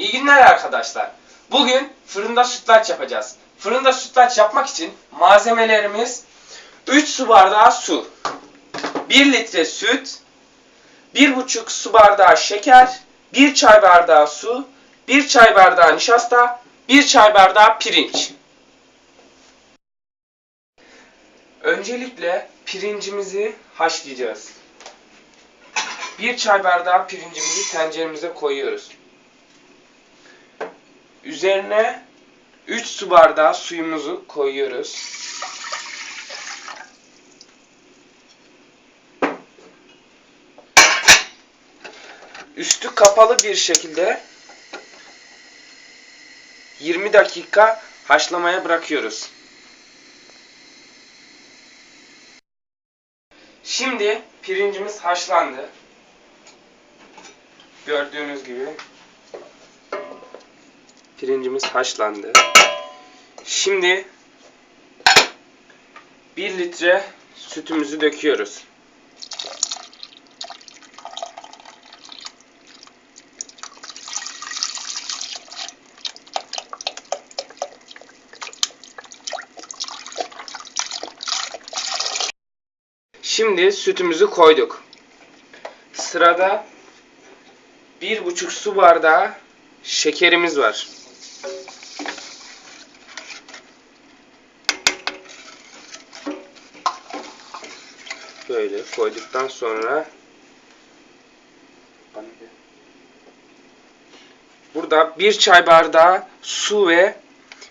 İyi günler arkadaşlar. Bugün fırında sütlaç yapacağız. Fırında sütlaç yapmak için malzemelerimiz 3 su bardağı su, 1 litre süt, 1,5 su bardağı şeker, 1 çay bardağı su, 1 çay bardağı nişasta, 1 çay bardağı pirinç. Öncelikle pirincimizi haşlayacağız. 1 çay bardağı pirincimizi tenceremize koyuyoruz. Üzerine 3 su bardağı suyumuzu koyuyoruz. Üstü kapalı bir şekilde 20 dakika haşlamaya bırakıyoruz. Şimdi pirincimiz haşlandı. Gördüğünüz gibi pirincimiz haşlandı. Şimdi 1 litre sütümüzü döküyoruz. Şimdi sütümüzü koyduk. Sırada bir buçuk su bardağı şekerimiz var. Böyle koyduktan sonra burada bir çay bardağı su ve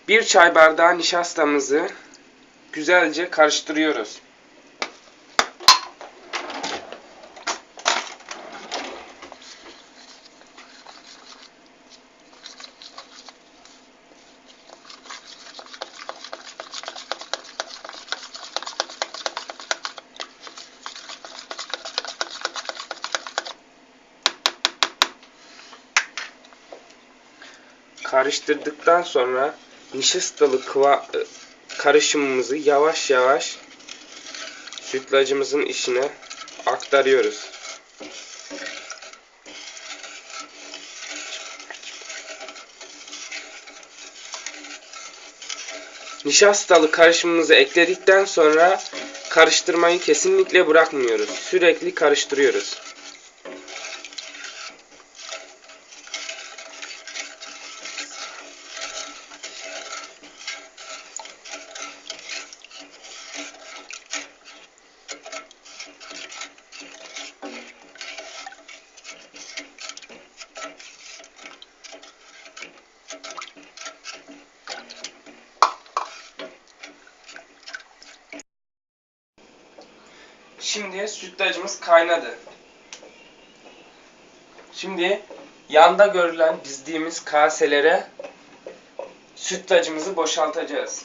bir çay bardağı nişastamızı güzelce karıştırıyoruz. Karıştırdıktan sonra nişastalı kıva e, karışımımızı yavaş yavaş sütlacımızın içine aktarıyoruz. Nişastalı karışımımızı ekledikten sonra karıştırmayı kesinlikle bırakmıyoruz. Sürekli karıştırıyoruz. Şimdi sütlacımız kaynadı. Şimdi yanda görülen dizdiğimiz kaselere sütlacımızı boşaltacağız.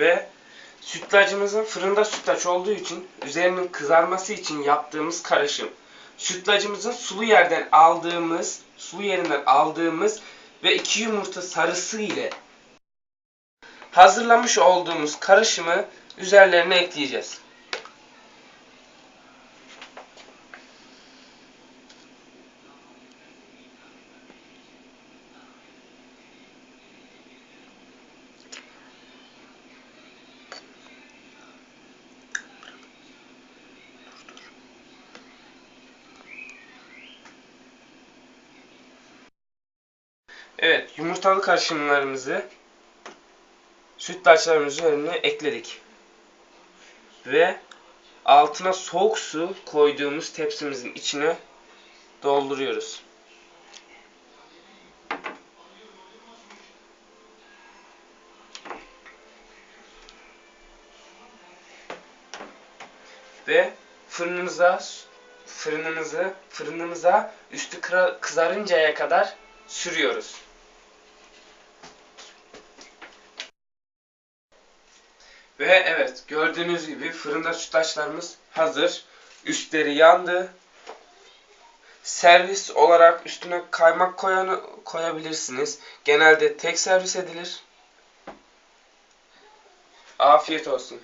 Ve sütlacımızın fırında sütlaç olduğu için üzerinin kızarması için yaptığımız karışım. Sütlacımızın sulu yerden aldığımız, sulu yerinden aldığımız ve iki yumurta sarısı ile hazırlamış olduğumuz karışımı üzerlerine ekleyeceğiz. Evet, yumurtalı karışımlarımızı sütlaçlarımızın üzerine ekledik. ve altına soğuk su koyduğumuz tepsimizin içine dolduruyoruz. Ve fırınımıza fırınımızı fırınımıza üstü kızarıncaya kadar sürüyoruz. Ve evet gördüğünüz gibi fırında sütlaçlarımız hazır. Üstleri yandı. Servis olarak üstüne kaymak koyanı koyabilirsiniz. Genelde tek servis edilir. Afiyet olsun.